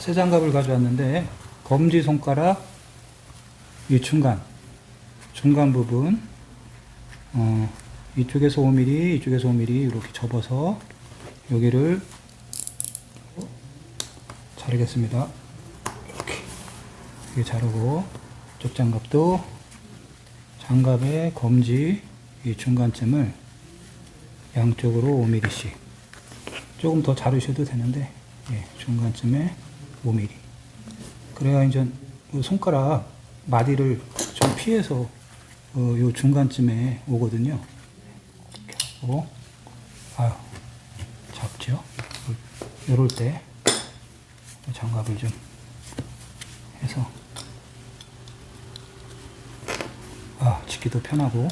새 장갑을 가져왔는데 검지 손가락 이 중간 중간 부분 어, 이쪽에서 5mm 이쪽에서 5mm 이렇게 접어서 여기를 자르겠습니다. 이렇게 이렇게 자르고 이쪽 장갑도 장갑의 검지 이 중간쯤을 양쪽으로 5mm씩 조금 더 자르셔도 되는데 예, 중간쯤에 5mm 그래야 이제 그 손가락 마디를 좀 피해서 어, 요 중간쯤에 오거든요. 하고 아유 잡죠 요럴 때 장갑을 좀 해서. 아 집기도 편하고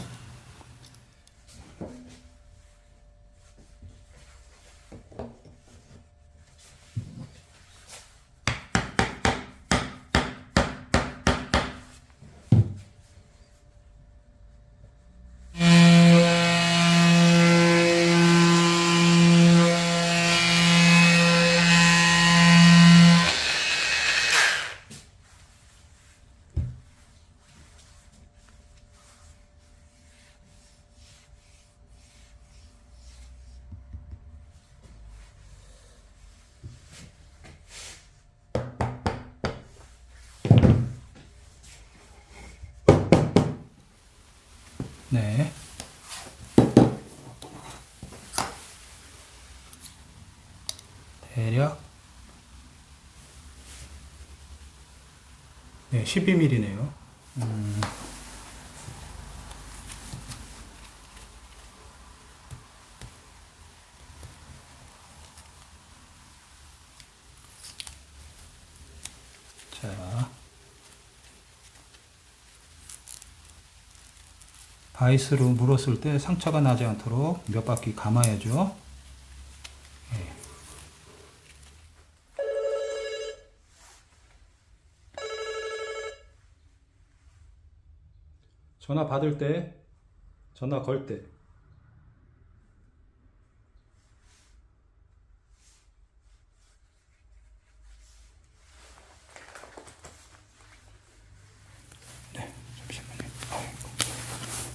네. 대략 네, 12mm네요. 음. 자. 바이스로 물었을 때 상처가 나지 않도록 몇 바퀴 감아야죠. 예. 전화 받을 때, 전화 걸 때. 네, 잠시만요.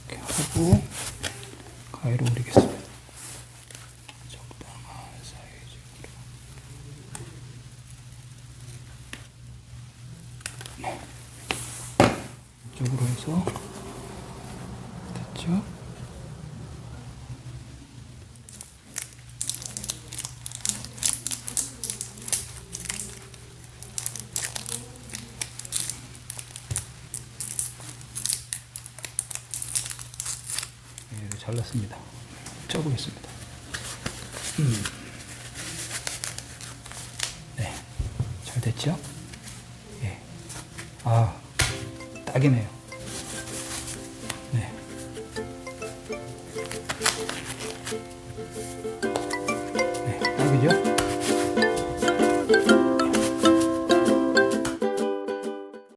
아이고. 하고 가위로 올리겠습니다. 적당한 사이즈로. 네. 이쪽으로 해서 됐죠? 잘랐습니다. 쪄보겠습니다. 음. 네, 잘 됐죠? 예. 아, 딱이네요. 네. 네, 딱이죠?